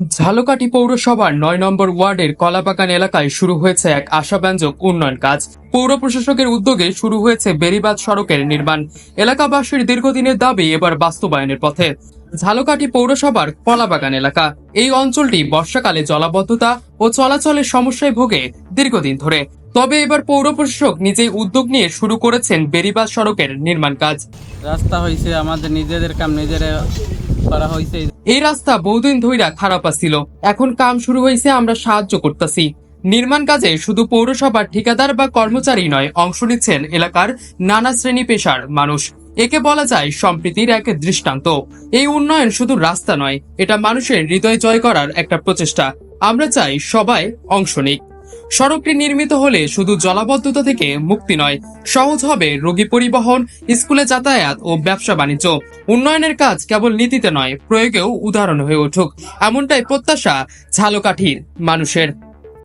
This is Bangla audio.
ঝালকাঠি পৌরসভার নয় নম্বর ওয়ার্ডের কলাবাগান এলাকায় শুরু হয়েছে এক আশাব্যঞ্জক উন্নয়ন কাজ। পৌর প্রশাসকের উদ্যোগে শুরু হয়েছে বেরিবাদ সড়কের নির্মাণ। এলাকাবাসীর দীর্ঘদিনের দাবি এবার বাস্তবায়নের পথে। ঝালকাঠি পৌরসভার কলাবাগান এলাকা। এই অঞ্চলটি বর্ষাকালে জলাবদ্ধতা ও চলাচলের সমস্যায় ভোগে দীর্ঘদিন ধরে। তবে এবার পৌর প্রশাসক নিজেই উদ্যোগ নিয়ে শুরু করেছেন বেরিবাদ সড়কের নির্মাণ কাজ। রাস্তা হয়েছে আমাদের নিজেদের কাম, নিজেরা করা হয়েছে। এই রাস্তা বহুদিন ধইরা খারাপ আছিল। এখন কাম শুরু হয়েছে আমরা সাহায্য করতেছি। নির্মাণ কাজে শুধু পৌরসভার ঠিকাদার বা কর্মচারী নয়, অংশ নিচ্ছেন এলাকার নানা শ্রেণি পেশার মানুষ। একে বলা যায় সম্প্রীতির এক দৃষ্টান্ত। এই উন্নয়ন শুধু রাস্তা নয়, এটা মানুষের হৃদয় জয় করার একটা প্রচেষ্টা। আমরা চাই সবাই অংশ নিক। সড়কটি নির্মিত হলে শুধু জলাবদ্ধতা থেকে মুক্তি নয়, সহজ হবে রোগী পরিবহন, স্কুলে যাতায়াত ও ব্যবসা বাণিজ্য। উন্নয়নের কাজ কেবল নীতিতে নয়, প্রয়োগেও উদাহরণ হয়ে উঠুক। এমনটাই প্রত্যাশা ঝালকাঠির মানুষের।